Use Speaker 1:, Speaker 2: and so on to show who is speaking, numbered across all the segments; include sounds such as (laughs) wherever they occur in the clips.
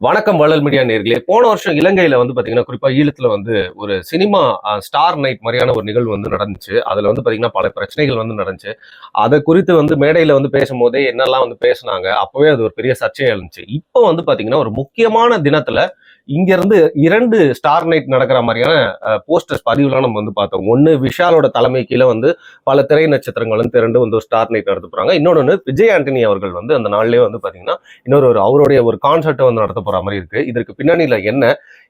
Speaker 1: வணக்கம் வளல் மீடியா நேர்களே. போன வருஷம் இலங்கையில வந்து பாத்தீங்கன்னா குறிப்பா ஈழத்துல வந்து ஒரு சினிமா ஸ்டார் நைட் மாதிரியான ஒரு நிகழ்வு வந்து நடந்துச்சு. அதுல வந்து பாத்தீங்கன்னா பல பிரச்சனைகள் வந்து நடந்துச்சு. அதை குறித்து வந்து மேடையில வந்து பேசும்போதே என்னெல்லாம் வந்து பேசுனாங்க அப்பவே அது ஒரு பெரிய சர்ச்சையா இருந்துச்சு. இப்போ வந்து பாத்தீங்கன்னா ஒரு முக்கியமான தினத்துல இங்க இருந்து இரண்டு ஸ்டார் நைட் நடக்கிற மாதிரியான போஸ்டர்ஸ் பதிவுலாம் நம்ம வந்து பார்த்தோம். ஒன்று விஷாலோட தலைமை கீழே வந்து பல திரை நட்சத்திரங்களும் திரண்டு வந்து ஒரு ஸ்டார் நைட் நடத்த போறாங்க. இன்னொன்று விஜய் ஆண்டனி அவர்கள் வந்து அந்த நாள்லேயே வந்து பார்த்தீங்கன்னா இன்னொரு ஒரு அவருடைய ஒரு கான்சர்ட்டை வந்து நடத்த போற மாதிரி இருக்கு. இதற்கு பின்னணியில் என்ன?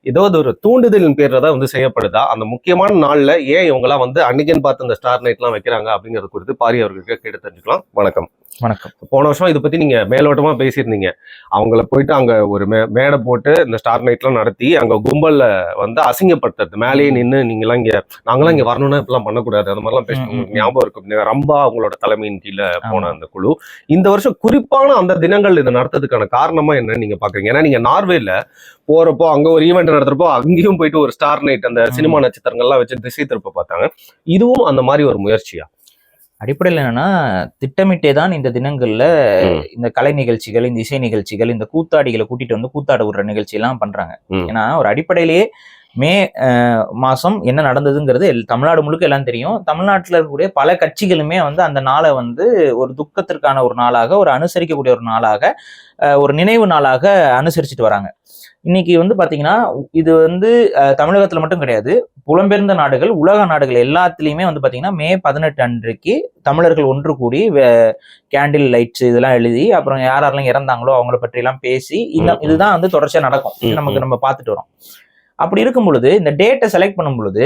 Speaker 1: ஏதாவது ஒரு தூண்டுதலின் பேரில் தான் வந்து செய்யப்படுதா? அந்த முக்கியமான நாளில் ஏன் இவங்கெல்லாம் வந்து அன்னைக்குன்னு பார்த்து இந்த ஸ்டார் நைட்லாம் வைக்கிறாங்க அப்படிங்கிறது குறித்து பாரி அவர்களுக்கு கேட்டு தெரிஞ்சுக்கலாம். வணக்கம்.
Speaker 2: வணக்கம்.
Speaker 1: போன வருஷம் இதை பத்தி நீங்க மேலோட்டமா பேசியிருந்தீங்க. அவங்கள போயிட்டு அங்க ஒரு மே மேடை போட்டு இந்த ஸ்டார் நைட்லாம் நடத்தி அங்க கும்பல்ல வந்து அசிங்கப்படுத்துறது மேலேயே நின்று நீங்களாம் இங்க நாங்களாம் இங்க வரணும்னா இப்பெல்லாம் பண்ணக்கூடாது அந்த மாதிரிலாம் பேசணும். ஞாபகம் இருக்கும். ரம்பா அவங்களோட தலைமையின் கீழே போன. அந்த குழு. இந்த வருஷம் குறிப்பான அந்த தினங்கள் இதை நடத்துறதுக்கான காரணமா என்னன்னு நீங்க பாக்குறீங்க. ஏன்னா நீங்க நார்வேல போறப்போ அங்க ஒரு ஈவெண்ட் நடத்துறப்போ அங்கேயும் போயிட்டு ஒரு ஸ்டார் நைட் அந்த. சினிமா நட்சத்திரங்கள்லாம் வச்சு திசை திருப்ப பார்த்தாங்க. இதுவும் அந்த மாதிரி ஒரு முயற்சியா?
Speaker 2: அடிப்படையில் என்னன்னா திட்டமிட்டே தான் இந்த தினங்கள்ல. இந்த கலை நிகழ்ச்சிகள் இந்த இசை நிகழ்ச்சிகள் இந்த கூத்தாடிகளை கூட்டிட்டு வந்து கூத்தாட விடுற நிகழ்ச்சி எல்லாம் பண்றாங்க. ஏன்னா ஒரு அடிப்படையிலேயே மே மாசம் என்ன நடந்ததுங்கிறது தமிழ்நாடு முழுக்க எல்லாம் தெரியும் தமிழ்நாட்டில் இருக்கக்கூடிய பல கட்சிகளுமே வந்து அந்த நாளை வந்து ஒரு துக்கத்திற்கான ஒரு நாளாக ஒரு அனுசரிக்கக்கூடிய ஒரு நாளாக ஒரு நினைவு நாளாக அனுசரிச்சுட்டு வராங்க இன்னைக்கு வந்து பாத்தீங்கன்னா இது வந்து தமிழகத்துல மட்டும் கிடையாது புலம்பெயர்ந்த நாடுகள் உலக நாடுகள் எல்லாத்துலேயுமே வந்து பாத்தீங்கன்னா மே பதினெட்டு அன்றைக்கு தமிழர்கள் ஒன்று கூடி கேண்டில் லைட்ஸ் இதெல்லாம் எழுதி அப்புறம் யார் யாரெல்லாம் இறந்தாங்களோ அவங்கள பற்றி எல்லாம் பேசி இந்த. இதுதான் வந்து தொடர்ச்சியா நடக்கும் நமக்கு. நம்ம பார்த்துட்டு வரோம் அப்படி இருக்கும் பொழுது இந்த டேட்டை செலக்ட் பண்ணும் பொழுது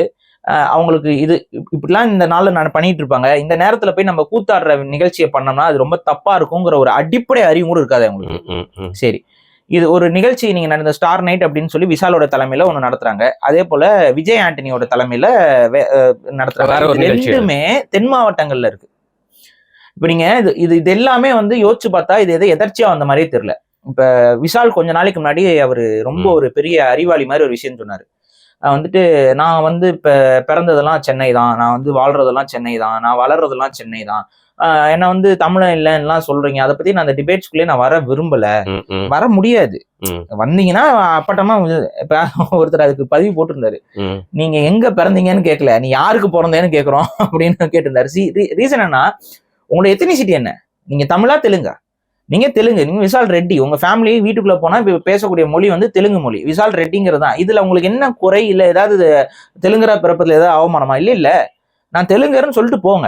Speaker 2: அவங்களுக்கு இது இப்~ இப்படிலாம் இந்த நாள்ல நான் பண்ணிட்டு இருப்பாங்க இந்த நேரத்துல போய் நம்ம கூத்தாடுற நிகழ்ச்சியை பண்ணோம்னா அது ரொம்ப தப்பா இருக்குங்கிற ஒரு அடிப்படை அறிவு கூட இருக்காது அவங்களுக்கு. சரி இது ஒரு நிகழ்ச்சி நீங்க நடந்த ஸ்டார் நைட் அப்படின்னு சொல்லி விஷாலோட தலைமையில ஒண்ணு நடத்துறாங்க. அதே போல விஜய் ஆண்டனியோட தலைமையில நடத்துறாங்க. ரெண்டுமே தென் மாவட்டங்கள்ல இருக்கு. இப்ப நீங்க இது இது இது எல்லாமே வந்து யோசிச்சு பார்த்தா இது எதை எதர்ச்சியா வந்த மாதிரியே தெரியல. இப்ப விஷால் கொஞ்ச நாளைக்கு முன்னாடி அவரு ரொம்ப. ஒரு பெரிய அறிவாளி மாதிரி ஒரு விஷயம் சொன்னாரு. வந்துட்டு நான் வந்து இப்ப பிறந்ததெல்லாம் சென்னை தான். நான் வந்து வாழ்றதெல்லாம் சென்னை தான். நான் வளர்றதெல்லாம் சென்னை தான். என்ன வந்து தமிழன் இல்லைன்னுலாம் சொல்றீங்க. அதை பத்தி நான் அந்த டிபேட்ஸ்குள்ளே நான் வர விரும்பல. வர முடியாது. வந்தீங்கன்னா அப்பட்டமா இப்ப ஒருத்தர் அதுக்கு பதிவு போட்டிருந்தாரு. நீங்க எங்க பிறந்தீங்கன்னு கேட்கல நீ யாருக்கு பிறந்தேன்னு கேக்குறோம் (laughs) அப்படின்னு கேட்டிருந்தாரு. ரீசன் என்ன உங்களோட எத்தனிசிட்டி என்ன? நீங்க தமிழா தெலுங்கா? நீங்க தெலுங்கு நீங்க விசால் ரெட்டி உங்க ஃபேமிலி வீட்டுக்குள்ள போனா இப்ப பேசக்கூடிய மொழி வந்து தெலுங்கு மொழி. விசால் ரெட்டிங்கிறது தான். இதுல உங்களுக்கு என்ன குறை இல்ல? ஏதாவது இது தெலுங்குரா பிறப்பதுல ஏதாவது அவமானமா? இல்ல இல்ல. நான் தெலுங்கர்னு சொல்லிட்டு போங்க.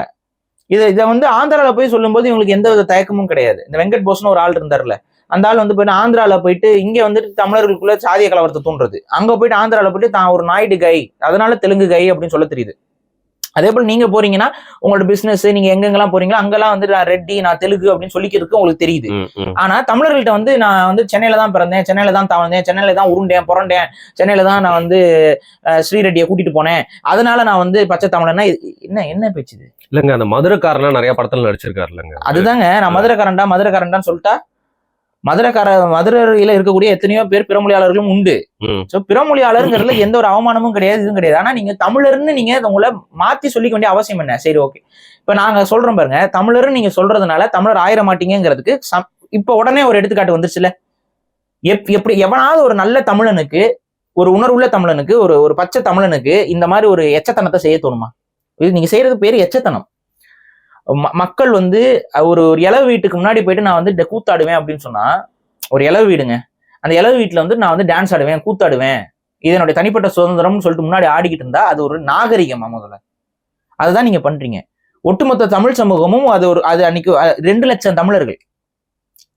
Speaker 2: இதை இதை வந்து ஆந்திரால போய் சொல்லும்போது இவங்களுக்கு எந்த வித தயக்கமும் கிடையாது. இந்த வெங்கட் போஸ்னு ஒரு ஆள் இருந்தார்ல அந்த ஆள் வந்து போயிட்டு ஆந்திரால போயிட்டு இங்க வந்துட்டு தமிழர்களுக்குள்ள சாதிய கலவரத்தை தூண்டுறது. அங்க போயிட்டு ஆந்திரால போயிட்டு தான் ஒரு நாயுடு கை அதனால தெலுங்கு கை அப்படின்னு சொல்ல தெரியுது. அதே போல நீங்க போறீங்கன்னா உங்களோட பிசினஸ் நீங்க எங்கெங்கெல்லாம் போறீங்களோ அங்கெல்லாம் வந்து நான் ரெட்டி நான் தெலுங்கு அப்படின்னு சொல்லிக்கிறதுக்கு உங்களுக்கு தெரியுது. ஆனா தமிழர்கள்ட்ட வந்து நான் வந்து சென்னையில தான் பிறந்தேன் சென்னையில தான் தவழ்ந்தேன் சென்னையில தான் உருண்டேன் புரண்டேன் சென்னையில தான் நான் வந்து அஹ், ஸ்ரீரெட்டியை கூட்டிட்டு போனேன் அதனால நான் வந்து பச்சை தமிழன்னா என்ன என்ன பேச்சு இது?
Speaker 1: இல்லங்க அந்த மதுரைக்காரனா நிறைய படத்துல நடிச்சிருக்காரு இல்லங்க
Speaker 2: அதுதாங்க நான் மதுரைக்காரன்டா மதுரைக்காரன்டான்னு சொல்லிட்டா மதுரைக்கார மதுரையில இருக்கக்கூடிய எத்தனையோ பேர் பிறமொழியாளர்களும் உண்டு. சோ பிறமொழியாளருங்கிறதுல (clears throat) எந்த ஒரு அவமானமும் கிடையாது இதுவும் கிடையாது. ஆனா நீங்க தமிழர்னு நீங்க உங்களை மாத்தி சொல்லிக்க வேண்டிய அவசியம் என்ன? சரி ஓகே இப்ப நாங்க சொல்றோம் பாருங்க தமிழர்னு நீங்க சொல்றதுனால தமிழர் ஆயிர மாட்டீங்கிறதுக்கு இப்ப உடனே ஒரு எடுத்துக்காட்டு வந்துருச்சுல. எப் எப்படி எவனாவது ஒரு நல்ல தமிழனுக்கு ஒரு உணர்வுள்ள தமிழனுக்கு ஒரு ஒரு பச்சை தமிழனுக்கு இந்த மாதிரி ஒரு எச்சத்தனத்தை செய்ய தோணுமா? இது நீங்க செய்யறது பேரு எச்சத்தனம். மக்கள் வந்து ஒரு ஒரு இளவு வீட்டுக்கு முன்னாடி போயிட்டு நான் வந்து கூத்தாடுவேன் அப்படின்னு சொன்னா ஒரு இளவு வீடுங்க. அந்த இளவு வீட்டில் வந்து நான் வந்து டான்ஸ் ஆடுவேன் கூத்தாடுவேன். இது என்னுடைய தனிப்பட்ட சுதந்திரம்னு சொல்லிட்டு முன்னாடி ஆடிக்கிட்டு இருந்தா அது ஒரு நாகரிகமா முதல்ல. அதுதான் நீங்க பண்றீங்க. ஒட்டுமொத்த தமிழ் சமூகமும் அது ஒரு அது அன்னைக்கு ரெண்டு லட்சம் தமிழர்கள்.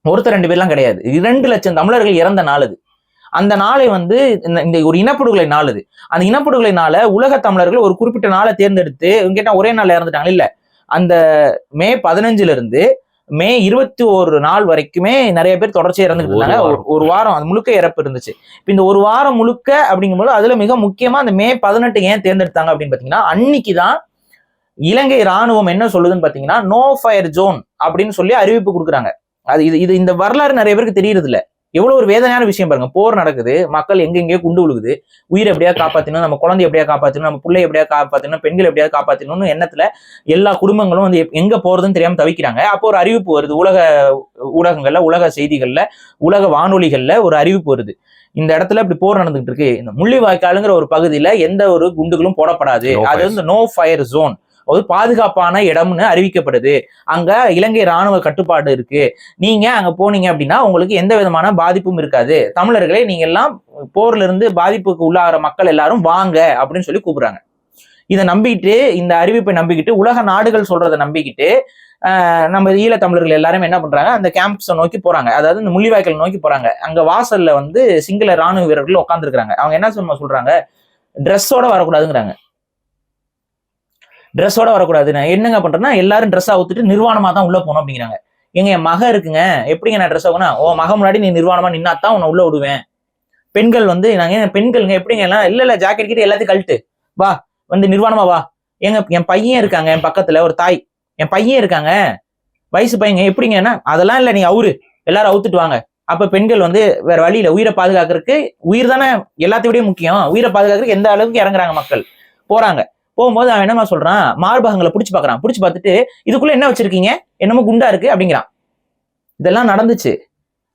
Speaker 2: ஒருத்தர் ரெண்டு பேர்லாம் கிடையாது. இரண்டு லட்சம் தமிழர்கள் இறந்த நாள் அது. அந்த நாளை வந்து இந்த- இந்த ஒரு இனப்படுகொலை நாள் அது. அந்த இனப்படுகொலை நாள உலக தமிழர்கள் ஒரு குறிப்பிட்ட நாளை தேர்ந்தெடுத்து இவங்க கேட்டா ஒரே நாள் இறந்துட்டாங்க இல்ல. அந்த மே பதினஞ்சுல இருந்து மே இருபத்தி ஒரு நாள் வரைக்குமே நிறைய பேர் தொடர்ச்சியா இறந்துட்டு இருந்தாங்க. ஒரு-
Speaker 1: வாரம்.
Speaker 2: ஒரு வாரம் அது முழுக்க இறப்பு இருந்துச்சு. இப்ப இந்த ஒரு வாரம் முழுக்க அப்படிங்கும்போது அதுல மிக முக்கியமா அந்த மே பதினெட்டு ஏன் தேர்ந்தெடுத்தாங்க அப்படின்னு பாத்தீங்கன்னா அன்னைக்கு தான் இலங்கை ராணுவம் என்ன சொல்லுதுன்னு பாத்தீங்கன்னா நோ ஃபயர் ஜோன் அப்படின்னு சொல்லி அறிவிப்பு கொடுக்குறாங்க. அது இது இது இந்த வரலாறு நிறைய பேருக்கு தெரியறது இல்ல எவ்வளவு ஒரு வேதனையான விஷயம் பாருங்க. போர் நடக்குது. மக்கள் எங்க எங்கேயோ குண்டு விழுகுது. உயிரை எப்படியா காப்பாத்தணும்? நம்ம குழந்தை எப்படியா காப்பாத்தணும்? நம்ம பிள்ளை எப்படியா காப்பாத்தணும்? பெண்கள் எப்படியா காப்பாத்தணும்னு எண்ணத்துல எல்லா குடும்பங்களும் வந்து எங்க போறதுன்னு தெரியாம தவிக்கிறாங்க. அப்போ ஒரு அறிவிப்பு வருது. உலக ஊடகங்கள்ல உலக செய்திகள்ல உலக வானொலிகள்ல ஒரு அறிவிப்பு வருது. இந்த இடத்துல இப்படி போர் நடந்துகிட்டு இருக்கு. இந்த முள்ளிவாய்க்காலுங்கிற ஒரு பகுதியில எந்த ஒரு குண்டுகளும் போடப்படாது. அது வந்து நோ ஃபயர் ஜோன் ஒரு பாதுகாப்பான இடம்னு அறிவிக்கப்படுது. அங்க இலங்கை ராணுவ கட்டுப்பாடு இருக்கு. நீங்க அங்க போனீங்க அப்படின்னா உங்களுக்கு எந்த விதமான பாதிப்பும் இருக்காது. தமிழர்களே நீங்க எல்லாம் போர்ல இருந்து பாதிப்புக்கு உள்ளாகிற மக்கள் எல்லாரும் வாங்க அப்படின்னு சொல்லி கூப்பிடுறாங்க. இதை நம்பிக்கிட்டு இந்த அறிவிப்பை நம்பிக்கிட்டு உலக நாடுகள் சொல்றதை நம்பிக்கிட்டு நம்ம நம்ம ஈழத்தமிழர்கள் எல்லாரும் என்ன பண்றாங்க? அந்த கேம்ப்ஸை நோக்கி போறாங்க. அதாவது இந்த முள்ளிவாய்க்கல் நோக்கி போறாங்க. அங்க வாசல்ல வந்து சிங்கள ராணுவ வீரர்கள் உட்காந்துருக்காங்க அவங்க என்ன சொல்லுமா சொல்றாங்க? ட்ரெஸ்ஸோட வரக்கூடாதுங்கிறாங்க. ட்ரெஸ்ஸோட வரக்கூடாது. நான் என்னங்க பண்றேன்னா எல்லாரும் ட்ரெஸ் அவுத்துட்டு நிர்வாணமாக தான் உள்ள போகணும் அப்படிங்கிறாங்க. எங்க என் மக இருக்குங்க. எப்படிங்க நான் ட்ரெஸ் ஆகுனா ஓ மக முன்னாடி நீ நிர்வாணமா நின்னா தான் உன்னை உள்ள விடுவேன். பெண்கள் வந்து நாங்க ஏன் பெண்கள்ங்க எப்படிங்க எல்லாம் இல்ல இல்ல ஜாக்கெட் கிட்ட எல்லாத்தையும் கழட்டு. வா வந்து நிர்வாணமா வா. எங்க என் பையன் இருக்காங்க என் பக்கத்துல ஒரு தாய். என் பையன் இருக்காங்க. வயசு பையங்க எப்படிங்கன்னா அதெல்லாம் இல்ல நீ அவுரு. எல்லாரும் அவுத்துட்டு வாங்க. அப்ப பெண்கள் வந்து வேற வழியில உயிரை பாதுகாக்கிறதுக்கு உயிர் தானே எல்லாத்தையும் முக்கியம். உயிரை பாதுகாக்கிறதுக்கு எந்த அளவுக்கு இறங்குறாங்க மக்கள்? போறாங்க. போகும்போது அவன் என்னமா சொல்றான்? மார்பகங்களை பிடிச்சி பார்க்குறான். பிடிச்சி பார்த்துட்டு இதுக்குள்ள என்ன வச்சிருக்கீங்க? என்னமோ குண்டா இருக்கு அப்படிங்கிறான். இதெல்லாம் நடந்துச்சு.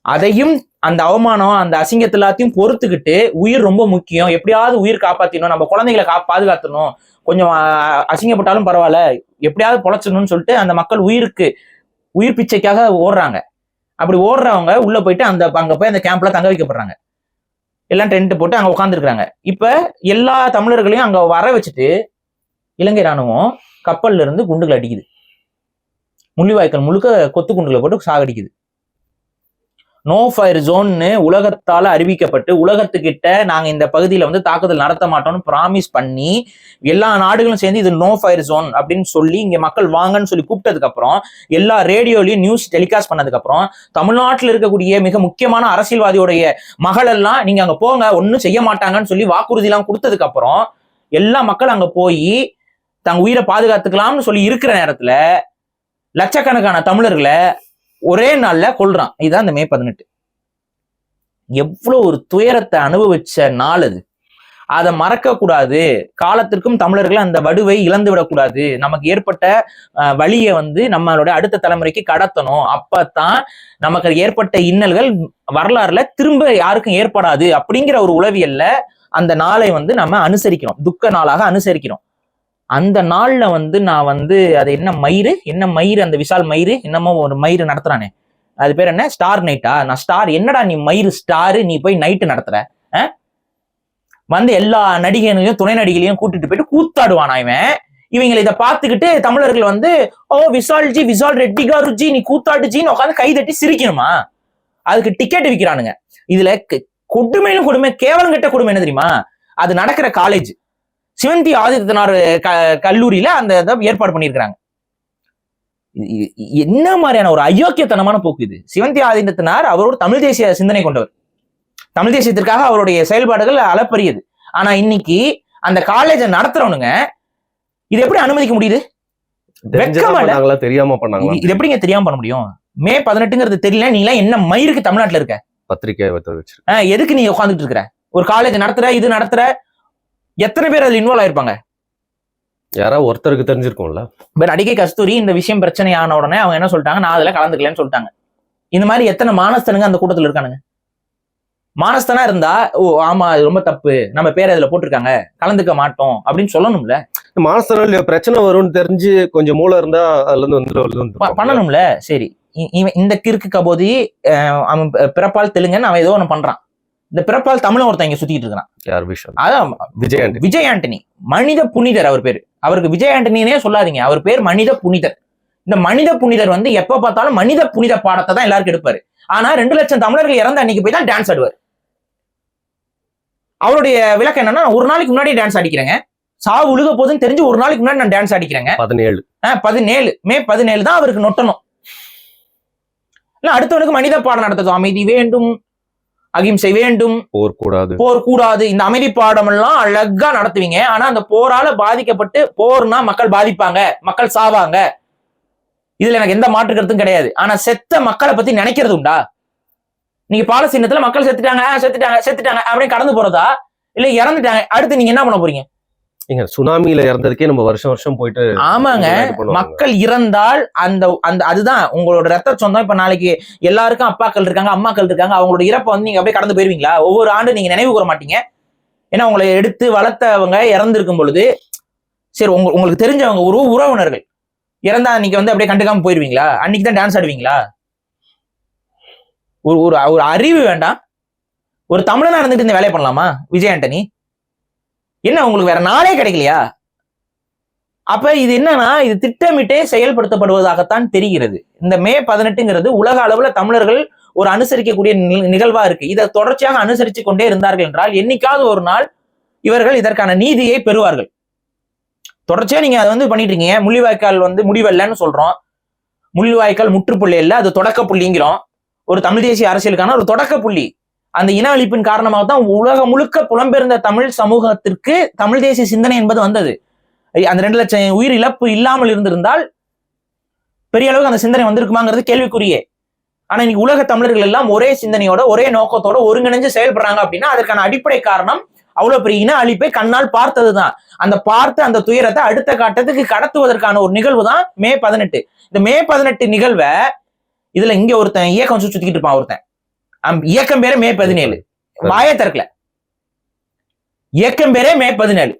Speaker 2: அதையும் அந்த அவமானம் அந்த அசிங்கத்தை எல்லாத்தையும் பொறுத்துக்கிட்டு உயிர் ரொம்ப முக்கியம். எப்படியாவது உயிர் காப்பாற்றணும் நம்ம குழந்தைகளை கா பாதுகாத்தணும் கொஞ்சம் அசிங்கப்பட்டாலும் பரவாயில்ல. எப்படியாவது பொழைச்சணும்னு சொல்லிட்டு அந்த மக்கள் உயிருக்கு உயிர் பிச்சைக்காக ஓடுறாங்க. அப்படி ஓடுறவங்க உள்ள போயிட்டு அந்த அங்க போய் அந்த கேம்ப்ல தங்க வைக்கப்படுறாங்க. எல்லாம் டென்ட் போட்டு அங்க உட்காந்துருக்காங்க இப்ப எல்லா தமிழர்களையும் அங்க வர வச்சுட்டு இலங்கை ராணுவம் கப்பல்ல இருந்து குண்டுகள் அடிக்குது. முள்ளிவாய்க்கால் முழுக்க கொத்து குண்டுகளை போட்டு சாகடிக்குது. நோ ஃபயர் ஜோன்னு உலகத்தால் அறிவிக்கப்பட்டு உலகத்துக்கிட்ட நாங்கள் இந்த பகுதியில் வந்து தாக்குதல் நடத்த மாட்டோம்னு ப்ராமிஸ் பண்ணி எல்லா நாடுகளும் சேர்ந்து இது நோ ஃபயர் ஜோன் அப்படின்னு சொல்லி இங்கே மக்கள் வாங்கன்னு சொல்லி கூப்பிட்டதுக்கப்புறம் எல்லா ரேடியோலையும் நியூஸ் டெலிகாஸ்ட் பண்ணதுக்கப்புறம் தமிழ்நாட்டில் இருக்கக்கூடிய மிக முக்கியமான அரசியல்வாதியோடைய மகளெல்லாம் நீங்கள் அங்கே போங்க ஒன்றும் செய்ய மாட்டாங்கன்னு சொல்லி வாக்குறுதிலாம் கொடுத்ததுக்கப்புறம் எல்லா மக்கள் அங்கே போய் தங்க உயிரை பாதுகாத்துக்கலாம்னு சொல்லி இருக்கிற நேரத்துல லட்சக்கணக்கான தமிழர்களை ஒரே நாள்ல கொல்றான். இதுதான் இந்த மே பதினெட்டு. எவ்வளவு ஒரு துயரத்தை அனுபவிச்ச நாள் அது. அதை மறக்க கூடாது காலத்திற்கும் தமிழர்கள் அந்த வடுவை இழந்து விடக்கூடாது. நமக்கு ஏற்பட்ட வழியை வந்து நம்மளோட அடுத்த தலைமுறைக்கு கடத்தணும். அப்பத்தான் நமக்கு ஏற்பட்ட இன்னல்கள் வரலாறுல திரும்ப யாருக்கும் ஏற்படாது அப்படிங்கிற ஒரு உளவியல்ல அந்த நாளை வந்து நம்ம அனுசரிக்கிறோம். துக்க நாளாக அனுசரிக்கிறோம். அந்த நாள்ல வந்து நான் வந்து அது என்ன மயிறு? என்ன மயிறு? அந்த விஷால் மயிறு? என்னமோ ஒரு மயிறு நடத்துறானே. அது பேர் என்ன? ஸ்டார் நைட்டா? நான் ஸ்டார் என்னடா நீ மயிறு ஸ்டாரு? நீ போய் நைட்டு நடத்துற ஆ? வந்து எல்லா நடிகைகளையும் துணை நடிகளையும் கூட்டிட்டு போயிட்டு கூத்தாடுவானா இவன்? இவங்களை இதை பார்த்துக்கிட்டு தமிழர்கள் வந்து ஓ விஷால்ஜி விஷால் ரெட்டி காருஜி நீ கூத்தாடுஜின்னு உட்காந்து கை தட்டி சிரிக்கணுமா? அதுக்கு டிக்கெட் விற்கிறானுங்க இதுல கொடுமைன்னு கொடுமை கேவலம் கெட்ட கொடுமை என்ன தெரியுமா? அது நடக்கிற காலேஜ் சிவந்தி ஆதித்தனார் க- கல்லூரியில அந்த இதை ஏற்பாடு பண்ணியிருக்கிறாங்க. என்ன மாதிரியான ஒரு அயோக்கியத்தனமான போக்கு இது? சிவந்தி ஆதித்தனார் அவர் ஒரு தமிழ் தேசிய சிந்தனை கொண்டவர். தமிழ் தேசியத்திற்காக அவருடைய செயல்பாடுகள் அளப்பரியது. ஆனா இன்னைக்கு அந்த காலேஜை நடத்துறவனுங்க இது எப்படி அனுமதிக்க முடியுது?
Speaker 1: தெரியாம பண்ணாங்களா?
Speaker 2: இது- எப்படிங்க தெரியாம பண்ண முடியும்? மே பதினெட்டுங்கிறது தெரியல. நீ எல்லாம் என்ன மயிருக்கு தமிழ்நாட்டுல இருக்க? ஆஹ் எதுக்கு நீ உட்காந்துட்டு இருக்கிற? ஒரு காலேஜ் நடத்துற இது நடத்துற எத்தனை பேர் அதுல இன்வால்வ் ஆயிருப்பாங்க?
Speaker 1: யாராவது ஒருத்தருக்கு தெரிஞ்சிருக்கும்ல.
Speaker 2: இப்ப நடிகை கஸ்தூரி இந்த விஷயம் பிரச்சனை ஆன உடனே அவங்க என்ன சொல்லிட்டாங்க? நான் அதுல கலந்துக்கலன்னு சொல்லிட்டாங்க. இந்த மாதிரி எத்தனை மானஸ்தனுங்க அந்த கூட்டத்துல இருக்கானுங்க? மானஸ்தனா இருந்தா ஓ ஆமா இது ரொம்ப தப்பு. நம்ம பேர் அதுல போட்டிருக்காங்க. கலந்துக்க மாட்டோம். அப்படின்னு சொல்லணும்ல.
Speaker 1: மாசத்துல பிரச்சனை வரும்னு தெரிஞ்சு கொஞ்சம் மூளை இருந்தா அதுல இருந்து வந்து.
Speaker 2: பண்ணணும்ல. சரி. இவன் இந்த கிறுக்கு கபோதி அவன் பிறப்பால் தெலுங்கன்னு அவன் ஏதோ ஒண்ணு பண்றான். இந்த பிறப்பால் தமிழன் ஒருத்தன் இங்க சுத்திட்டு இருக்கான்
Speaker 1: யார்? விஷயம்
Speaker 2: அதான்
Speaker 1: விஜய் ஆண்டி
Speaker 2: விஜய் ஆண்டனி. மனித புனிதர் அவர் பேரு. அவருக்கு விஜய் ஆண்டனினே சொல்லாதீங்க. அவர் பேர் மனித புனிதர். இந்த மனித புனிதர் வந்து எப்ப பார்த்தாலும் மனித புனித பாடத்தை தான் எல்லாருக்கும் எடுப்பாரு. ஆனா ரெண்டு லட்சம் தமிழர்கள் இறந்த அன்னைக்கு போய் தான் டான்ஸ் ஆடுவார். அவருடைய விளக்கம் என்னன்னா ஒரு நாளைக்கு முன்னாடி டான்ஸ் அடிக்கிறேங்க சாவு உழுக போதுன்னு தெரிஞ்சு ஒரு நாளைக்கு முன்னாடி நான் டான்ஸ் அடிக்கிறேங்க
Speaker 1: பதினேழு.
Speaker 2: பதினேழு. மே பதினேழு தான் அவருக்கு நொட்டணும். அடுத்தவனுக்கு மனித பாடம் நடத்தும் அமைதி வேண்டும். அகிம்சை வேண்டும்.
Speaker 1: போர் கூடாது
Speaker 2: போர் கூடாது இந்த அமைதி பாடம் எல்லாம் அழகா நடத்துவீங்க. ஆனா அந்த போரால பாதிக்கப்பட்டு போர்னா மக்கள் பாதிப்பாங்க. மக்கள் சாவாங்க. இதுல எனக்கு எந்த மாற்று கருத்தும் கிடையாது. ஆனா செத்த மக்களை பத்தி நினைக்கிறது உண்டா? நீங்க பாலஸ்தீனத்துல மக்கள் செத்துட்டாங்க செத்துட்டாங்க செத்துட்டாங்க அப்படின்னு கடந்து போறதா? இல்ல இறந்துட்டாங்க. அடுத்து நீங்க என்ன பண்ண போறீங்க?
Speaker 1: சுனாமியில இறந்ததுக்கே நம்ம வருஷம் வருஷம் போயிட்டு
Speaker 2: ஆமாங்க. மக்கள் இறந்தால் அந்த அந்த அதுதான் உங்களோட ரத்த சொந்தம். இப்ப நாளைக்கு எல்லாருக்கும் அப்பாக்கள் இருக்காங்க அம்மாக்கள் இருக்காங்க. அவங்களோட இறப்பை வந்து நீங்க அப்படியே கடந்து போயிருவீங்களா? ஒவ்வொரு ஆண்டு நீங்க நினைவு கூற மாட்டீங்க. ஏன்னா உங்களை எடுத்து வளர்த்தவங்க இறந்திருக்கும் பொழுது சரி உங்க உங்களுக்கு தெரிஞ்சவங்க ஒரு உறவினர்கள் இறந்தா அன்னைக்கு வந்து அப்படியே கண்டுக்காம போயிருவீங்களா? அன்னைக்கு தான் டான்ஸ் ஆடுவீங்களா? ஒரு ஒரு ஒரு அறிவு வேண்டாம். ஒரு தமிழனா இருந்துட்டு இந்த வேலையை பண்ணலாமா? விஜய் ஆண்டனி? என்ன உங்களுக்கு வேற நாளே கிடைக்கலையா? அப்ப இது என்னன்னா இது திட்டமிட்டே செயல்படுத்தப்படுவதாகத்தான் தெரிகிறது. இந்த மே பதினெட்டுங்கிறது உலக அளவுல தமிழர்கள் ஒரு அனுசரிக்கக்கூடிய நி- நிகழ்வா இருக்கு. இதை தொடர்ச்சியாக அனுசரித்து கொண்டே இருந்தார்கள் என்றால் என்னைக்காவது ஒரு நாள் இவர்கள் இதற்கான நீதியை பெறுவார்கள். தொடர்ச்சியா நீங்க அதை வந்து பண்ணிட்டு இருக்கீங்க. முள்ளிவாய்க்கால் வந்து முடிவல்லன்னு சொல்றோம். முள்ளிவாய்க்கால் முற்றுப்புள்ளி இல்லை அது தொடக்க புள்ளிங்கிறோம். ஒரு தமிழ் தேசிய அரசியலுக்கான ஒரு தொடக்க புள்ளி. அந்த இன அழிப்பின் காரணமாக தான் உலகம் முழுக்க புலம்பெயர்ந்த தமிழ் சமூகத்திற்கு தமிழ் தேசிய சிந்தனை என்பது வந்தது. அந்த ரெண்டு லட்சம் உயிர் இழப்பு இல்லாமல் இருந்திருந்தால் பெரிய அளவுக்கு அந்த சிந்தனை வந்திருக்குமாங்கிறது கேள்விக்குரியே ஆனா இன்னைக்கு உலக தமிழர்கள் எல்லாம் ஒரே சிந்தனையோட ஒரே நோக்கத்தோட ஒருங்கிணைஞ்சு செயல்படுறாங்க அப்படின்னா அதற்கான அடிப்படை காரணம் அவ்வளவு பெரிய இன அழிப்பை கண்ணால் பார்த்ததுதான். அந்த பார்த்து அந்த துயரத்தை அடுத்த கட்டத்துக்கு கடத்துவதற்கான ஒரு நிகழ்வு தான் மே பதினெட்டு. இந்த மே பதினெட்டு நிகழ்வை இதுல இங்க ஒருத்தன் இயக்கம் சுத்திக்கிட்டு இருப்பான் ஒருத்தன். இயக்கம் பேரே மே பதினேழு. வாயை திறக்கல. இயக்கம் பேரே மே பதினேழு.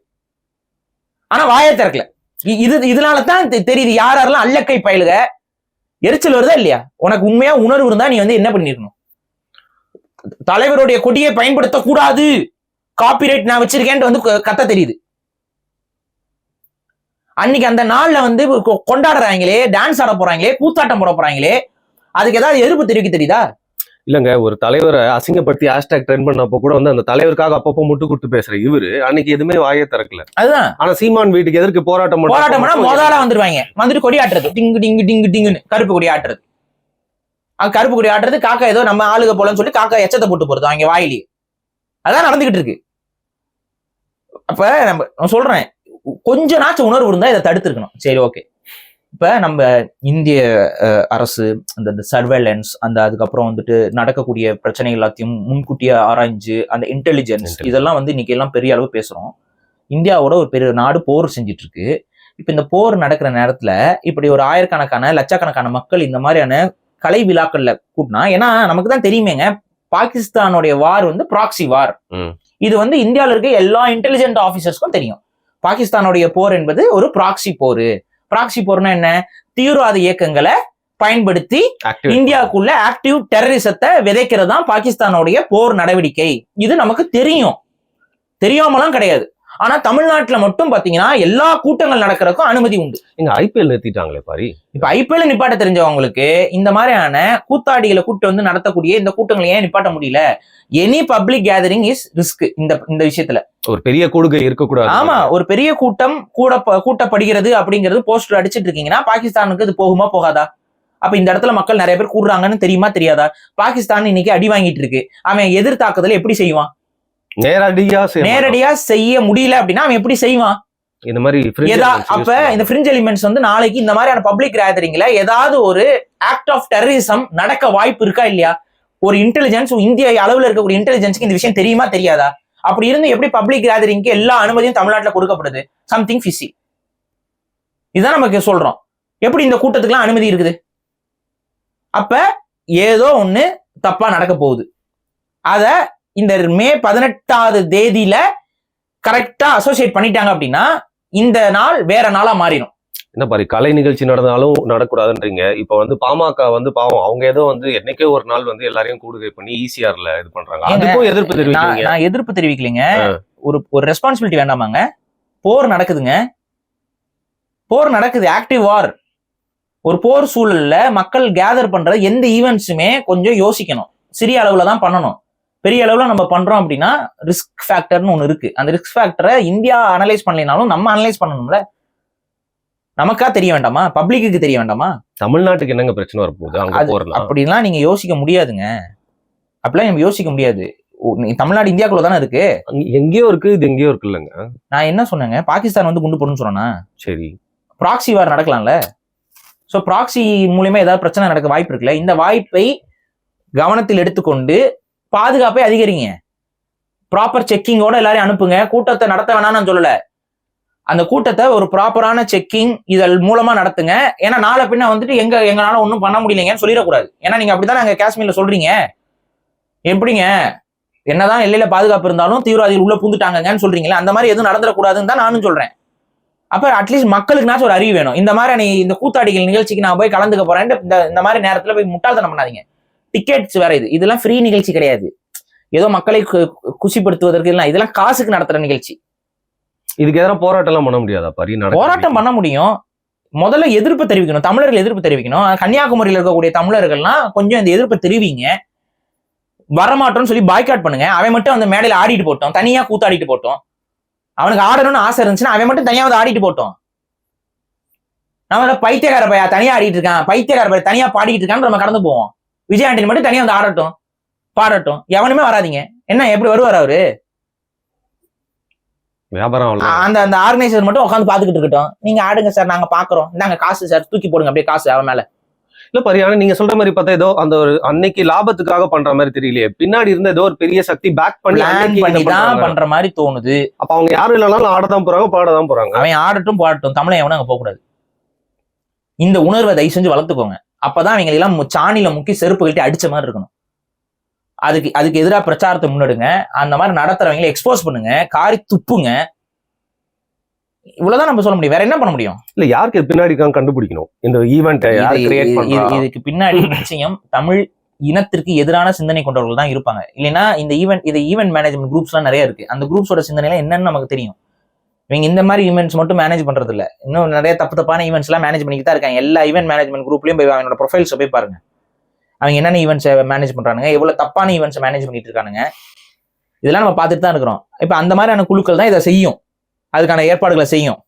Speaker 2: ஆனா வாயை திறக்கல. இது இதனால தான் தெரியுது யார் யாரெல்லாம் அல்லக்கை பயிலுக. எரிச்சல் வருதா இல்லையா? உனக்கு உண்மையா உணர்வு இருந்தா நீ வந்து என்ன பண்ணிருக்கணும்? தலைவருடைய கொடியை பயன்படுத்த கூடாது காப்பிரைட் நான் வச்சிருக்கேன்ட்டு வந்து கத்த தெரியுது. அன்னைக்கு அந்த நாள்ல வந்து கொண்டாடுறாங்களே டான்ஸ் ஆட போறாங்களே கூத்தாட்டம் போட போறாங்களே அதுக்கு ஏதாவது எதிர்ப்பு தெரிவிக்க தெரியுதா?
Speaker 1: இல்லங்க ஒரு தலைவரை அசிங்கப்படுத்தி ஹேஷ்டாக் ட்ரெண்ட் பண்ணப்போ கூட வந்து அந்த தலைவருக்காக அப்பப்போ முட்டு கொடுத்து பேசுற இவரு அன்னைக்கு எதுவுமே வாயே திறக்கல.
Speaker 2: அதுதான்.
Speaker 1: ஆனா சீமான் வீட்டுக்கு எதற்கு போராட்டம்
Speaker 2: போராட்டம் பண்ணா மோதாலா வந்துருவாங்க. வந்துட்டு கொடி ஆட்டுறது. டிங்கு டிங்கு டிங்கு டிங்குன்னு கருப்பு கொடி ஆட்டுறது. அது கருப்பு கொடி ஆட்டுறது காக்கா ஏதோ நம்ம ஆளுக போலன்னு சொல்லி காக்கா எச்சத்தை போட்டு போறது அவங்க வாயிலேயே அதான் நடந்துகிட்டு இருக்கு. அப்ப நம்ம நான் சொல்றேன். கொஞ்ச நாச்சும் உணர்வு இருந்தா இதை தடுத்திருக்கணும். சரி ஓகே. இப்ப நம்ம இந்திய அரசு அந்த சர்வேலன்ஸ் அந்த அதுக்கப்புறம் வந்துட்டு நடக்கக்கூடிய பிரச்சனைகள் எல்லாத்தையும் முன்கூட்டியே ஆராய்ஞ்சு அந்த இன்டெலிஜென்ஸ். இதெல்லாம் வந்து இன்னைக்கு எல்லாம் பெரிய அளவு பேசுறோம். இந்தியாவோட ஒரு பெரிய நாடு போர் செஞ்சுட்டு இருக்கு இப்ப இந்த போர் நடக்கிற நேரத்துல இப்படி ஒரு ஆயிரக்கணக்கான லட்சக்கணக்கான மக்கள் இந்த மாதிரியான கலை விழாக்கள்ல கூட்டினா ஏன்னா நமக்கு தான் தெரியுமேங்க பாகிஸ்தானுடைய வார் வந்து ப்ராக்சி வார். இது வந்து இந்தியாவில் இருக்க எல்லா இன்டெலிஜென்ட் ஆபீசர்ஸ்க்கும் தெரியும். பாகிஸ்தானுடைய போர் என்பது ஒரு ப்ராக்சி போர். ப்ராக்சி போர்னா என்ன? தீவிரவாத இயக்கங்களை பயன்படுத்தி இந்தியாவுக்குள்ள ஆக்டிவ் டெரரிசத்தை விதைக்கிறது தான் பாகிஸ்தானுடைய போர் நடவடிக்கை. இது நமக்கு தெரியும். தெரியாமலாம் கிடையாது. ஆனா தமிழ்நாட்டுல மட்டும் பாத்தீங்கன்னா எல்லா கூட்டங்கள் நடக்கிறதுக்கும் அனுமதி உண்டு.
Speaker 1: இங்க ஐபிஎல் நிறுத்திட்டாங்களே பாரி.
Speaker 2: இப்ப ஐபிஎல் நிப்பாட்ட தெரிஞ்சவங்களுக்கு இந்த மாதிரியான கூத்தாடிகளை கூட்டு வந்து நடத்தக்கூடிய இந்த கூட்டங்களை ஏன் நிப்பாட்ட முடியல? Any public gathering is risk இந்த இந்த விஷயத்துல.
Speaker 1: ஒரு பெரிய கொடுகை இருக்கக்கூடாது.
Speaker 2: ஆமா ஒரு பெரிய கூட்டம் கூட கூட்டப்படுகிறது அப்படிங்கிறது போஸ்டர் அடிச்சிட்டு இருக்கீங்கன்னா பாகிஸ்தானுக்கு இது போகுமா போகாதா? அப்ப இந்த இடத்துல மக்கள் நிறைய பேர் கூடுறாங்கன்னு தெரியுமா தெரியாதா? பாகிஸ்தான் இன்னைக்கு அடி வாங்கிட்டு இருக்கு. அவன் எதிர்த்தாக்குதல் எப்படி செய்வான்?
Speaker 1: நேரடியா.
Speaker 2: நேரடியா செய்ய முடியல அப்படின்னா அவன் எப்படி செய்வான்?
Speaker 1: இந்த மாதிரி
Speaker 2: ஏதா அப்ப. இந்த ஃப்ரிஞ்ச் எலிமெண்ட்ஸ் வந்து நாளைக்கு இந்த மாதிரியான பப்ளிக் கேதரிங்ல ஏதாவது ஒரு ஆக்ட் ஆஃப் டெரரிசம் நடக்க வாய்ப்பு இருக்கா இல்லையா? ஒரு இன்டெலிஜென்ஸ் இந்திய அளவுல இருக்கக்கூடிய இன்டெலிஜென்ஸ்க்கு இந்த விஷயம் தெரியுமா தெரியாதா? அப்படி இருந்து எப்படி பப்ளிக் கேதரிங்க்கு எல்லா அனுமதியும் தமிழ்நாட்டுல கொடுக்கப்படுது சம்திங் ஃபிஷி இதுதான் நமக்கு சொல்றோம். எப்படி இந்த கூட்டத்துக்குலாம் அனுமதி இருக்குது? அப்ப ஏதோ ஒண்ணு தப்பா நடக்க போகுது. அத இந்த மே பதினெட்டாவது தேதியில கரெக்டா அசோசியேட் பண்ணிட்டாங்க அப்படின்னா இந்த நாள் வேற நாளா மாறிடும்.
Speaker 1: என்ன பாரு கலை நிகழ்ச்சி நடந்தாலும் நடக்கூடாதுன்றீங்க. இப்ப வந்து பாமக வந்து பாவம் அவங்க ஏதோ வந்து என்னைக்கோ ஒரு நாள் வந்து எல்லாரையும் கூடுகை பண்ணி ஈசிஆர்ல இது பண்றாங்க. அதுக்கும் எதிர்ப்பு
Speaker 2: நான்
Speaker 1: தெரிவிக்கிறீங்க
Speaker 2: நான் எதிர்ப்பு தெரிவிக்கலைங்க. ஒரு ஒரு ரெஸ்பான்சிபிலிட்டி வேண்டாமாங்க. போர் நடக்குதுங்க. போர் நடக்குது ஆக்டிவ் வார் ஒரு போர் சூழல்ல மக்கள் கேதர் பண்ற எந்த ஈவெண்ட்ஸுமே கொஞ்சம் யோசிக்கணும். சிறிய அளவுல தான் பண்ணணும். பெரிய அளவுல நம்ம பண்றோம் அப்படின்னா ரிஸ்க் ஃபேக்டர்னு ஒன்று இருக்கு. அந்த ரிஸ்க் ஃபேக்டரை இந்தியா அனலைஸ் பண்ணலைனாலும் நம்ம அனலைஸ் பண்ணணும்ல? நமக்கா தெரிய வேண்டாமா? பப்ளிக்கு தெரிய வேண்டாமா?
Speaker 1: தமிழ்நாட்டுக்கு என்னங்க பிரச்சனை வரப்போகுது?
Speaker 2: அப்படிலாம் நீங்க யோசிக்க முடியாதுங்க. அப்படிலாம் நம்ம யோசிக்க முடியாது. தமிழ்நாடு இந்தியாக்குள்ள தானே இருக்கு?
Speaker 1: எங்கேயோ இருக்கு இது எங்கேயோ இருக்கு இல்லைங்க.
Speaker 2: நான் என்ன சொன்னேங்க? பாகிஸ்தான் வந்து குண்டு போடுன்னு சொன்னா
Speaker 1: சரி.
Speaker 2: ப்ராக்சி வார் நடக்கலாம்ல? ஸோ ப்ராக்சி மூலியமா ஏதாவது பிரச்சனை நடக்க வாய்ப்பு இருக்குல்ல? இந்த வாய்ப்பை கவனத்தில் எடுத்துக்கொண்டு பாதுகாப்பை அதிகரிங்க. ப்ராப்பர் செக்கிங்கோட எல்லாரையும் அனுப்புங்க. கூட்டத்தை நடத்த வேணாம்னு நான் சொல்லல. அந்த கூட்டத்தை ஒரு ப்ராப்பரான செக்கிங் இதழ் மூலமா நடத்துங்க. ஏன்னா நாளை பின்ன வந்துட்டு எங்க எங்களால ஒன்றும் பண்ண முடியலைங்கன்னு சொல்லிடக்கூடாது. ஏன்னா நீங்க அப்படிதான் அங்க காஷ்மீர்ல சொல்றீங்க? எப்படிங்க? என்னதான் எல்லையில பாதுகாப்பு இருந்தாலும் தீவிரவாதிகள் உள்ள பூந்துட்டாங்கன்னு சொல்றீங்களா அந்த மாதிரி எதுவும் நடந்துடக்கூடாதுன்னு தான் நானும் சொல்றேன். அப்ப அட்லீஸ்ட் மக்களுக்குனாச்சும் ஒரு அறிவு வேணும். இந்த மாதிரி நீ இந்த கூத்தாடிகள் நிகழ்ச்சிக்கு நான் போய் கலந்துக்க போறேன். இந்த இந்த மாதிரி நேரத்துல போய் முட்டாள்தனம் பண்ணாதீங்க. டிக்கெட்ஸ் வேற இது. இதெல்லாம் ஃப்ரீ நிகழ்ச்சி கிடையாது. ஏதோ மக்களை கு- குஷிப்படுத்துவதற்கு இல்லை இதெல்லாம் காசுக்கு நடத்துற நிகழ்ச்சி.
Speaker 1: இதுக்கு எதிராக போராட்டம் எல்லாம் பண்ண முடியாதா பரி
Speaker 2: போராட்டம் பண்ண முடியும். முதல்ல எதிர்ப்பு தெரிவிக்கணும். தமிழர்கள் எதிர்ப்பு தெரிவிக்கணும். கன்னியாகுமரியில் இருக்கக்கூடிய தமிழர்கள்லாம் கொஞ்சம் இந்த எதிர்ப்பை தெரிவிங்க. வரமாட்டோம்னு சொல்லி பாய்காட் பண்ணுங்க. அவன் மட்டும் அந்த மேடையில ஆடிட்டு போட்டோம். தனியா கூத்தாடிட்டு போட்டோம். அவனுக்கு ஆடணும்னு ஆசை இருந்துச்சுன்னா அவன் மட்டும் தனியா வந்து ஆடிட்டு போட்டோம். நம்ம பைத்தியக்கார பையா தனியா ஆடிட்டு இருக்கான். பைத்தியக்கார பையா தனியா பாடிட்டு இருக்கான்னு நம்ம கடந்து போவோம். விஜய் ஆண்டனி மட்டும் தனியா வந்து ஆடட்டும் பாடட்டும். எவனுமே வராதீங்க. என்ன எப்படி வருவார் அவரு?
Speaker 1: வியாபாரம்
Speaker 2: அந்த அந்த ஆர்கனைசர் மட்டும் உட்காந்து பாத்துக்கிட்டு இருக்கட்டும். நீங்க ஆடுங்க சார் நாங்க பாக்குறோம் இந்தாங்க காசு சார் தூக்கி போடுங்க அப்படியே காசு அவன் மேல.
Speaker 1: இல்ல பரி ஆனா நீங்க சொல்ற மாதிரி பார்த்தா ஏதோ அந்த ஒரு அன்னைக்கு லாபத்துக்காக பண்ற மாதிரி தெரியலையே. பின்னாடி இருந்த ஏதோ ஒரு பெரிய சக்தி பேக் பண்ணி
Speaker 2: தான். பண்ற மாதிரி தோணுது.
Speaker 1: அப்ப அவங்க யாரும் இல்லைனாலும் ஆடதான் போறாங்க பாடதான் போறாங்க.
Speaker 2: அவன் ஆடட்டும் பாடட்டும். தமிழை எவனும் அங்க போக கூடாது இந்த உணர்வை தயவு செஞ்சு வளர்த்துக்கோங்க. அப்பதான் அவங்க எல்லாம் சாணியில முக்கி செருப்பு கட்டி அடிச்ச மாதிரி இருக்கணும். அதுக்கு அதுக்கு எதிராக பிரச்சாரத்தை முன்னெடுங்க. அந்த மாதிரி நடத்துறவங்களை எக்ஸ்போஸ் பண்ணுங்க. காரி துப்புங்க. இவ்வளவுதான் நம்ம சொல்ல முடியும். வேற என்ன பண்ண முடியும்?
Speaker 1: இல்ல யாருக்கு பின்னாடி கண்டுபிடிக்கணும். இந்த ஈவெண்ட்
Speaker 2: இதுக்கு பின்னாடி (laughs) நிச்சயம் தமிழ் இனத்திற்கு எதிரான சிந்தனை கொண்டவர்கள் தான் இருப்பாங்க. இல்லைன்னா இந்த ஈவெண்ட் இது ஈவெண்ட் மேனேஜ்மெண்ட் குரூப்ஸ்லாம் நிறைய இருக்கு. அந்த குரூப்ஸோட சிந்தனைலாம் என்னன்னு நமக்கு தெரியும். இவங்க இந்த மாதிரி ஈவெண்ட்ஸ் மட்டும் மேனேஜ் பண்றது இல்லை இன்னும் நிறைய தப்பு தப்பான ஈவெண்ட்ஸ் எல்லாம் மேனேஜ் பண்ணிட்டு தான் இருக்காங்க. எல்லா ஈவெண்ட் மேனேஜ்மெண்ட் குரூப்லயும் போய் அவங்களோட ப்ரொஃபைல்ஸ் போய் பாருங்க. அவங்க என்னென்ன ஈவெண்ட்ஸை மேனேஜ் பண்றாங்க எவ்வளவு தப்பான ஈவெண்ட்ஸ் மேனேஜ் பண்ணிட்டு இருக்கானுங்க. இதெல்லாம் நம்ம பார்த்துட்டு தான் இருக்கிறோம். இப்போ அந்த மாதிரியான குழுக்கள் தான் இதை செய்யும். அதுக்கான ஏற்பாடுகளை செய்யும்.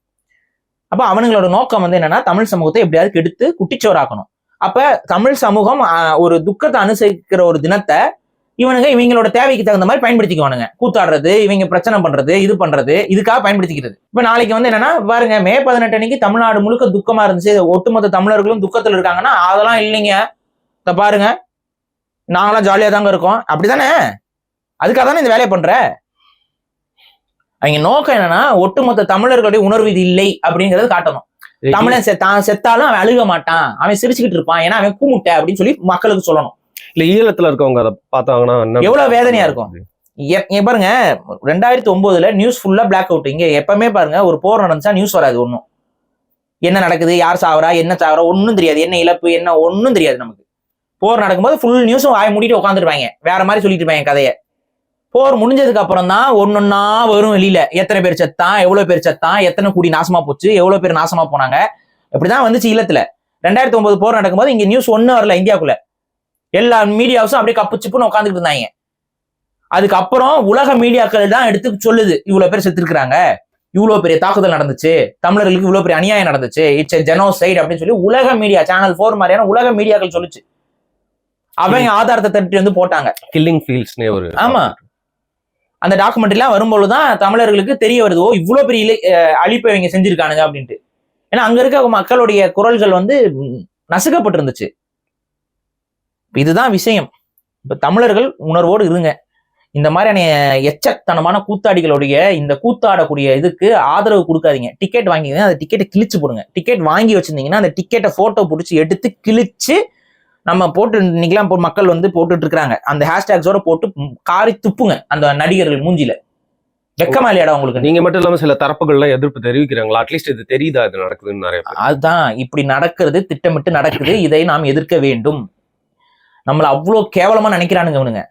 Speaker 2: அப்போ அவனுங்களோட நோக்கம் வந்து என்னன்னா தமிழ் சமூகத்தை எப்படியாவது கெடுத்து குட்டிச்சோறாக்கணும் அப்ப தமிழ் சமூகம் ஆஹ், ஒரு துக்கத்தை அனுசரிக்கிற ஒரு தினத்தை இவனுங்க இவங்களோட தேவைக்கு தகுந்த மாதிரி பயன்படுத்திக்குவானுங்க. கூத்தாடுறது இவங்க பிரச்சனை பண்றது இது பண்றது இதுக்காக பயன்படுத்திக்கிறது. இப்ப நாளைக்கு வந்து என்னன்னா பாருங்க மே பதினெட்டு அன்னைக்கு தமிழ்நாடு முழுக்க துக்கமா இருந்துச்சு. ஒட்டுமொத்த தமிழர்களும் துக்கத்துல இருக்காங்கன்னா அதெல்லாம் இல்லைங்க. இத பாருங்க. நாங்களாம் ஜாலியா தாங்க இருக்கோம். அப்படிதானே அதுக்காக தானே இந்த வேலையை பண்ற? அவங்க நோக்கம் என்னன்னா ஒட்டுமொத்த தமிழர்களுடைய உணர்வு இது இல்லை அப்படிங்கறது காட்டணும். தமிழன் செ- தான் செத்தாலும் அவன் அழுக மாட்டான். அவன் சிரிச்சுக்கிட்டு இருப்பான். ஏன்னா அவன் கூமுட்டை அப்படின்னு சொல்லி மக்களுக்கு சொல்லணும்.
Speaker 1: இல்ல ஈழத்துல இருக்கவங்க அதை பார்த்தாங்கன்னா
Speaker 2: எவ்வளவு வேதனையா இருக்கும். பாருங்க ரெண்டாயிரத்தி ஒன்பதுல நியூஸ் ஃபுல்லா பிளாக் அவுட் இங்க எப்பவுமே பாருங்க ஒரு போர் நடந்துச்சா நியூஸ் வராது ஒன்றும் என்ன நடக்குது யார் சாவரா என்ன சாவரா ஒன்றும் தெரியாது. என்ன இழப்பு என்ன ஒன்றும் தெரியாது நமக்கு. போர் நடக்கும்போது ஃபுல் நியூஸும் வாய மூடிட்டு உட்காந்துருப்பாங்க வேற மாதிரி சொல்லிட்டு இருப்பாங்க கதையை. போர் முடிஞ்சதுக்கு அப்புறம் தான் ஒன்னொன்னா வரும் வெளியில. எத்தனை பேர் செத்தான் எவ்வளவு பேர் செத்தான் எத்தனை கூடி நாசமா போச்சு எவ்வளவு பேர் நாசமா போனாங்க. இப்படிதான் வந்துச்சு இல்லத்துல ரெண்டாயிரத்தி ஒன்பது போர் நடக்கும்போது இங்க நியூஸ் ஒண்ணு வரல இந்தியாக்குள்ள. எல்லா மீடியாஸும் அப்படியே கப்பு சிப்புன்னு உட்காந்துக்கிட்டு இருந்தாங்க. அதுக்கப்புறம் உலக மீடியாக்கள் தான் எடுத்து சொல்லுது இவ்வளவு பேர் செத்துருக்காங்க இவ்வளவு பெரிய தாக்குதல் நடந்துச்சு. தமிழர்களுக்கு இவ்வளவு பெரிய அநியாயம் நடந்துச்சு. இட்ஸ் ஜெனோசைட் அப்படின்னு சொல்லி உலக மீடியா சேனல் போர் மாதிரியான உலக மீடியாக்கள் சொல்லுச்சு. அவங்க ஆதாரத்தை தட்டி வந்து போட்டாங்க.
Speaker 1: கில்லிங் ஃபீல்ட்ஸ்னே ஒரு
Speaker 2: ஆமா. அந்த டாக்குமெண்ட்லாம் வரும்போது தான் தமிழர்களுக்கு தெரிய வருது ஓ இவ்வளவு பெரிய இலை- அழிப்பை இவங்க செஞ்சிருக்கானுங்க அப்படின்ட்டு. ஏன்னா அங்க இருக்க மக்களுடைய குரல்கள் வந்து நசுக்கப்பட்டிருந்துச்சு. இதுதான் விஷயம். இப்ப தமிழர்கள் உணர்வோடு இருங்க. இந்த மாதிரியான எச்சத்தனமான கூத்தாடிகளுடைய இந்த கூத்தாடக்கூடிய இதுக்கு ஆதரவு கொடுக்காதீங்க. டிக்கெட் வாங்கிங்க அந்த டிக்கெட்டை கிழிச்சு போடுங்க. டிக்கெட் வாங்கி வச்சிருந்தீங்கன்னா அந்த டிக்கெட்டை போட்டோ பிடிச்சி எடுத்து கிழிச்சு நம்ம போட்டு இன்னைக்கெல்லாம் இப்போ மக்கள் வந்து போட்டுட்டு இருக்காங்க அந்த ஹேஷ்டேக்ஸோட போட்டு காரி துப்புங்க அந்த நடிகர்கள் மூஞ்சில வெக்கமா இல்லையாடா உங்களுக்கு?
Speaker 1: நீங்க மட்டும் இல்லாம சில தரப்புகள்லாம் எதிர்ப்பு தெரிவிக்கிறாங்களா? அட்லீஸ்ட் இது தெரியுதா இது நடக்குதுன்னு நிறைய
Speaker 2: அதுதான். இப்படி நடக்கிறது திட்டமிட்டு நடக்குது. இதை நாம் எதிர்க்க வேண்டும். நம்மளை அவ்வளோ கேவலமாக நினைக்கிறானுங்க இவனுங்க.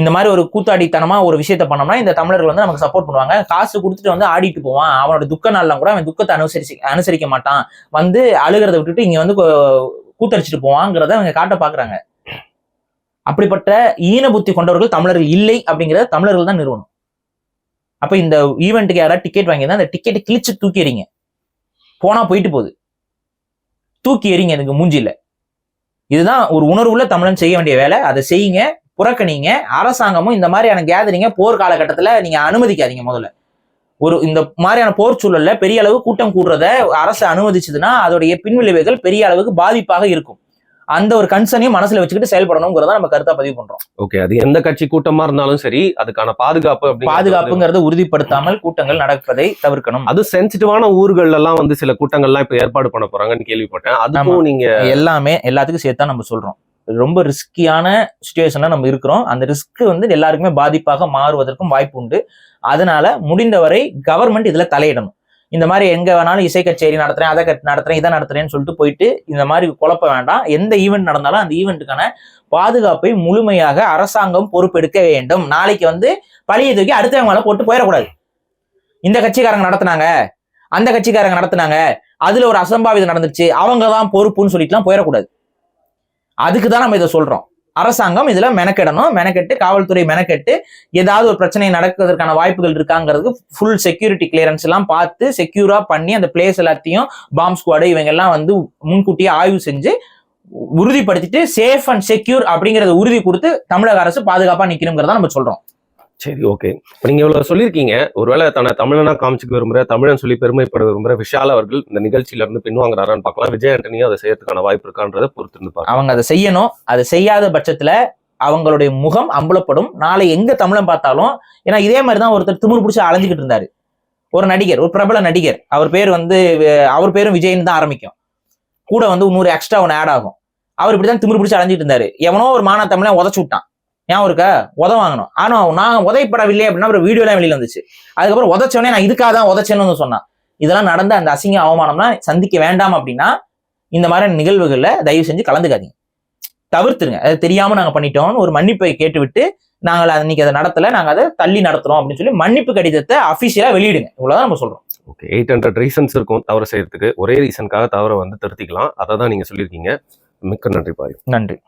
Speaker 2: இந்த மாதிரி ஒரு கூத்தாடித்தனமா ஒரு விஷயத்த பண்ணோம்னா இந்த தமிழர்கள் வந்து நமக்கு சப்போர்ட் பண்ணுவாங்க. காசு கொடுத்துட்டு வந்து ஆடிட்டு போவான். அவனோட துக்க நாள்லாம் கூட அவன் துக்கத்தை அனுசரிச்சு அனுசரிக்க மாட்டான். வந்து அழுகிறத விட்டுட்டு இங்க வந்து கூத்தடிச்சிட்டு போவாங்கிறத அவங்க காட்ட பாக்குறாங்க. அப்படிப்பட்ட ஈன புத்தி கொண்டவர்கள் தமிழர்கள் இல்லை அப்படிங்கிறத தமிழர்கள் தான் நிறுவனம் அப்ப இந்த ஈவெண்ட்டுக்கு யாராவது டிக்கெட் வாங்கியிருந்தா அந்த டிக்கெட்டை கிழிச்சு தூக்கி எறிங்க. போனா போயிட்டு போகுது. தூக்கி எறிங்க எனக்கு மூஞ்சியில். இதுதான் ஒரு உணர்வுள்ள தமிழன் செய்ய வேண்டிய வேலை. அதை செய்யுங்க புறக்கணிங்க அரசாங்கமும் இந்த மாதிரியான கேதரிங்க போர் காலகட்டத்தில் நீங்க அனுமதிக்காதீங்க முதல்ல. ஒரு இந்த மாதிரியான போர் சூழல்ல பெரிய அளவு கூட்டம் கூடுறத அரசு அனுமதிச்சதுன்னா அதோடைய பின்விளைவுகள் பெரிய அளவுக்கு பாதிப்பாக இருக்கும். அந்த ஒரு கன்சர்னையும் மனசுல வச்சுக்கிட்டு செயல்படணுங்கிறத நம்ம கருத்தா பதிவு பண்றோம்.
Speaker 1: ஓகே அது எந்த கட்சி கூட்டமா இருந்தாலும் சரி அதுக்கான பாதுகாப்பு
Speaker 2: பாதுகாப்புங்கிறத உறுதிப்படுத்தாமல் கூட்டங்கள் நடப்பதை தவிர்க்கணும்.
Speaker 1: அது சென்சிட்டிவான ஊர்கள் எல்லாம் வந்து சில கூட்டங்கள்லாம் இப்ப ஏற்பாடு பண்ண போறாங்கன்னு கேள்விப்பட்டேன். அதுக்கும் நீங்க
Speaker 2: எல்லாமே எல்லாத்துக்கும் சேர்த்தா நம்ம சொல்றோம். ரொம்ப ரிஸ்கியான சுச்சுவேஷன்ல நம்ம இருக்கிறோம். அந்த ரிஸ்க் வந்து எல்லாருக்குமே பாதிப்பாக மாறுவதற்கும் வாய்ப்பு உண்டு. அதனால முடிந்தவரை கவர்மெண்ட் இதுல தலையிடணும். இந்த மாதிரி எங்க வேணாலும் இசை கச்சேரி நடத்துறேன் அதை கட் நடத்துறேன் இதை நடத்துறேன்னு சொல்லிட்டு போயிட்டு இந்த மாதிரி குழப்ப வேண்டாம். எந்த ஈவெண்ட் நடந்தாலும் அந்த ஈவெண்ட்டுக்கான பாதுகாப்பை முழுமையாக அரசாங்கம் பொறுப்பெடுக்க வேண்டும். நாளைக்கு வந்து பழியை தூக்கி அடுத்தவங்க மேல போட்டு போயிடக்கூடாது. இந்த கட்சிக்காரங்க நடத்துனாங்க அந்த கட்சிக்காரங்க நடத்துனாங்க அதுல ஒரு அசம்பாவிதம் நடந்துச்சு அவங்க தான் பொறுப்புன்னு சொல்லிட்டுலாம் போயிடக்கூடாது. அதுக்கு தான் நம்ம இதை சொல்றோம். அரசாங்கம் இதுல மெனக்கெடணும். மெனக்கெட்டு காவல்துறை மெனக்கெட்டு ஏதாவது ஒரு பிரச்சனை நடக்கிறதுக்கான வாய்ப்புகள் இருக்காங்கிறது ஃபுல் செக்யூரிட்டி கிளியரன்ஸ் எல்லாம் பார்த்து செக்யூரா பண்ணி அந்த பிளேஸ் எல்லாத்தையும் பாம்ப் ஸ்குவாடு இவங்க எல்லாம் வந்து முன்கூட்டியே ஆய்வு செஞ்சு உறுதிப்படுத்திட்டு சேஃப் அண்ட் செக்யூர் அப்படிங்கறத உறுதி கொடுத்து தமிழக அரசு பாதுகாப்பா நிக்கணுங்கிறத நம்ம சொல்றோம்.
Speaker 1: சரி ஓகே அப்படி நீங்கள் இவ்வளோ சொல்லியிருக்கீங்க ஒருவேளை தன்னை தமிழனா காமிச்சிக்க விரும்புகிற தமிழன் சொல்லி பெருமைப்பட விரும்புற விஷால் அவர்கள் இந்த நிகழ்ச்சியில இருந்து பின்வாங்குறாரான்னு பார்க்கலாம். விஜய் ஆண்டனியும் அதை செய்யறதுக்கான வாய்ப்பு இருக்கான்றதை பொறுத்து இருந்து
Speaker 2: அவங்க அதை செய்யணும். அதை செய்யாத பட்சத்தில் அவங்களுடைய முகம் அம்பலப்படும். நாளை எங்க தமிழன் பார்த்தாலும் ஏன்னா இதே மாதிரி தான் ஒருத்தர் திமிரு பிடிச்சி அலைஞ்சிக்கிட்டு இருந்தார். ஒரு நடிகர் ஒரு பிரபல நடிகர். அவர் பேர் வந்து அவர் பேரும் விஜய்னு தான் ஆரம்பிக்கும். கூட வந்து நூறு எக்ஸ்ட்ரா ஒன்று ஆட் ஆகும். அவர் இப்படி தான் திமிரு பிடிச்சி அலைஞ்சிட்டு இருந்தார். எவனோ ஒரு மானா தமிழன் உதச்சு விட்டான். ஞாபகம் இருக்கா? உத வாங்கணும். ஆனா நான் உதைப்படவில்லை அப்படின்னா ஒரு வீடியோலாம் வெளியில வந்துச்சு. அதுக்கப்புறம் உதச்சவனே நான் இதுக்காக தான் உதச்சேன்னு வந்து சொன்னான். இதெல்லாம் நடந்த அந்த அசிங்க அவமானம்லாம் சந்திக்க வேண்டாம் அப்படின்னா இந்த மாதிரி நிகழ்வுகள்ல தயவு செஞ்சு கலந்துக்காதீங்க. தவிர்த்துருங்க. அது தெரியாம நாங்க பண்ணிட்டோம்னு ஒரு மன்னிப்பை கேட்டுவிட்டு நாங்கள் அன்னைக்கு அதை நடத்தல நாங்க அதை தள்ளி நடத்துறோம் அப்படின்னு சொல்லி மன்னிப்பு கடிதத்தை அபிஷியலா வெளியிடுங்க. இவ்வளவுதான் நம்ம சொல்றோம்.
Speaker 1: ஓகே எயிட் ஹண்ட்ரட் ரீசன்ஸ் இருக்கும் தவறு செய்யறதுக்கு. ஒரே ரீசனுக்காக தவறை வந்து திருத்திக்கலாம். அதை தான் நீங்க சொல்லியிருக்கீங்க. மிக்க நன்றி பாய்
Speaker 2: நன்றி.